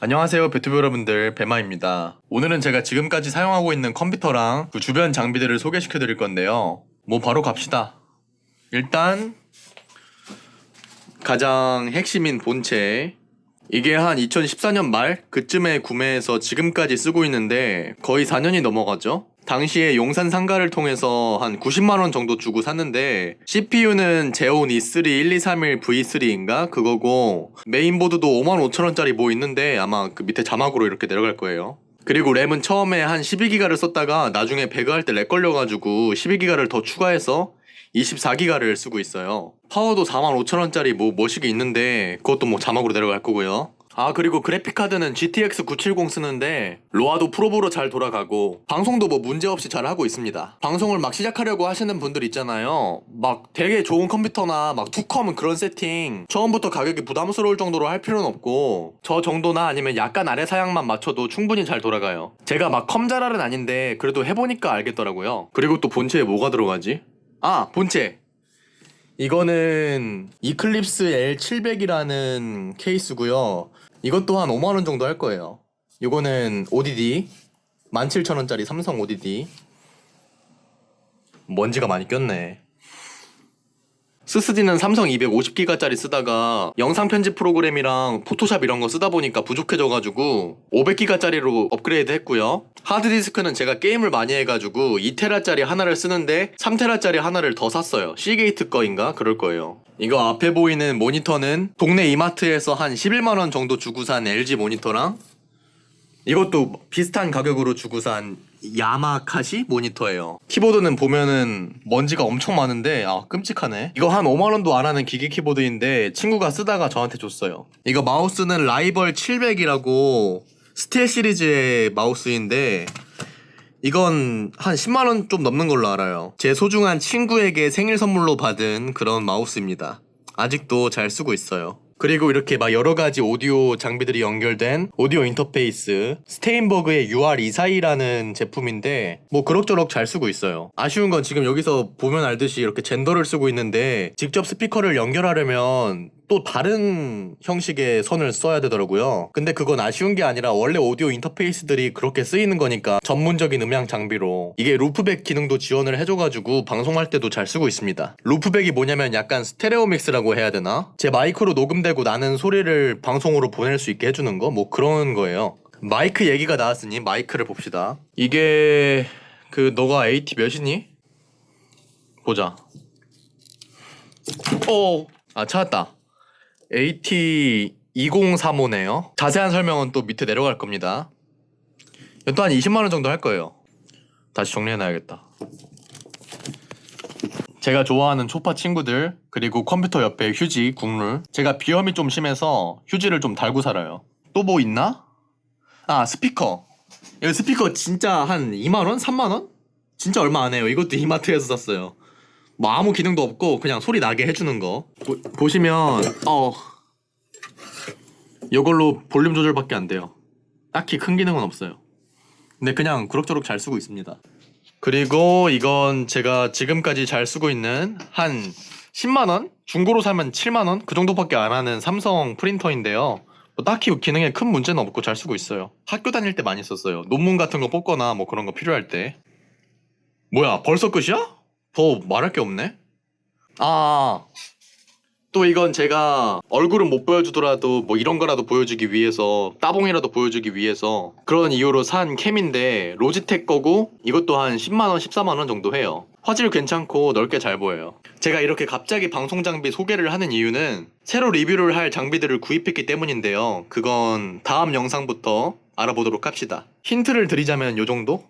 안녕하세요 배투비 여러분들. 배마입니다. 오늘은 제가 지금까지 사용하고 있는 컴퓨터랑 그 주변 장비들을 소개시켜 드릴 건데요. 뭐 바로 갑시다. 일단 가장 핵심인 본체. 이게 한 2014년 말 그쯤에 구매해서 지금까지 쓰고 있는데 거의 4년이 넘어가죠 당시에 용산 상가를 통해서 한 90만 원 정도 주고 샀는데 CPU는 제온 E3 1231 V3인가? 그거고 메인보드도 5만 5천 원짜리 뭐 있는데 아마 그 밑에 자막으로 이렇게 내려갈 거예요. 그리고 램은 처음에 한 12기가를 썼다가 나중에 배그할 때 렉 걸려가지고 12기가를 더 추가해서 24기가를 쓰고 있어요. 파워도 4만 5천 원짜리 뭐 뭐시기 있는데 그것도 뭐 자막으로 내려갈 거고요 아 그리고 그래픽카드는 GTX 970 쓰는데 로아도 프로보로 잘 돌아가고 방송도 뭐 문제없이 잘 하고 있습니다. 방송을 막 시작하려고 하시는 분들 있잖아요. 막 되게 좋은 컴퓨터나 막 투컴 그런 세팅 처음부터 가격이 부담스러울 정도로 할 필요는 없고 저 정도나 아니면 약간 아래 사양만 맞춰도 충분히 잘 돌아가요. 제가 막 컴잘알은 아닌데 그래도 해보니까 알겠더라고요. 그리고 또 본체에 뭐가 들어가지? 아 본체. 이거는 이클립스 L700이라는 케이스고요. 이것도 한 5만 원 정도 할 거예요. 이거는 ODD 17,000원짜리 삼성 ODD 먼지가 많이 꼈네. SSD는 삼성 250기가짜리 쓰다가 영상 편집 프로그램이랑 포토샵 이런 거 쓰다 보니까 부족해져가지고 500기가짜리로 업그레이드 했고요. 하드디스크는 제가 게임을 많이 해가지고 2테라짜리 하나를 쓰는데 3테라짜리 하나를 더 샀어요. 시게이트 거인가? 그럴 거예요. 이거 앞에 보이는 모니터는 동네 이마트에서 한 11만원 정도 주고 산 LG 모니터랑 이것도 비슷한 가격으로 주고 산 야마카시 모니터예요. 키보드는 보면은 먼지가 엄청 많은데 아 끔찍하네. 이거 한 5만 원도 안 하는 기계 키보드인데 친구가 쓰다가 저한테 줬어요. 이거 마우스는 라이벌 700이라고 스틸 시리즈의 마우스인데 이건 한 10만 원 좀 넘는 걸로 알아요. 제 소중한 친구에게 생일 선물로 받은 그런 마우스입니다. 아직도 잘 쓰고 있어요. 그리고 이렇게 막 여러 가지 오디오 장비들이 연결된 오디오 인터페이스 스테인버그의 UR242라는 제품인데 뭐 그럭저럭 잘 쓰고 있어요. 아쉬운 건 지금 여기서 보면 알듯이 이렇게 젠더를 쓰고 있는데 직접 스피커를 연결하려면 또 다른 형식의 선을 써야 되더라고요. 근데 그건 아쉬운 게 아니라 원래 오디오 인터페이스들이 그렇게 쓰이는 거니까 전문적인 음향 장비로 이게 루프백 기능도 지원을 해줘가지고 방송할 때도 잘 쓰고 있습니다. 루프백이 뭐냐면 약간 스테레오 믹스라고 해야 되나? 제 마이크로 녹음되고 나는 소리를 방송으로 보낼 수 있게 해주는 거? 뭐 그런 거예요. 마이크 얘기가 나왔으니 마이크를 봅시다. 이게 그 너가 AT 몇이니? 보자. 어. 아 찾았다. AT2035네요. 자세한 설명은 또 밑에 내려갈 겁니다. 이것도 한 20만원 정도 할 거예요. 다시 정리해놔야겠다. 제가 좋아하는 초파 친구들, 그리고 컴퓨터 옆에 휴지, 국물. 제가 비염이 좀 심해서 휴지를 좀 달고 살아요. 또 뭐 있나? 아, 스피커. 이거 스피커 진짜 한 2만원? 3만원? 진짜 얼마 안 해요. 이것도 이마트에서 샀어요. 뭐 아무 기능도 없고 그냥 소리 나게 해주는 거. 보, 보시면 어. 이걸로 볼륨 조절밖에 안 돼요. 딱히 큰 기능은 없어요. 근데 그냥 그럭저럭 잘 쓰고 있습니다. 그리고 이건 제가 지금까지 잘 쓰고 있는 한 10만원? 중고로 사면 7만원? 그 정도밖에 안 하는 삼성 프린터인데요. 뭐 딱히 기능에 큰 문제는 없고 잘 쓰고 있어요. 학교 다닐 때 많이 썼어요. 논문 같은 거 뽑거나 뭐 그런 거 필요할 때. 뭐야 벌써 끝이야? 더 말할 게 없네. 아, 또 이건 제가 얼굴은 못 보여주더라도 뭐 이런 거라도 보여주기 위해서 따봉이라도 보여주기 위해서 그런 이유로 산 캠인데 로지텍 거고 이것도 한 10만 원, 14만 원 정도 해요. 화질 괜찮고 넓게 잘 보여요. 제가 이렇게 갑자기 방송 장비 소개를 하는 이유는 새로 리뷰를 할 장비들을 구입했기 때문인데요. 그건 다음 영상부터 알아보도록 합시다. 힌트를 드리자면 요 정도?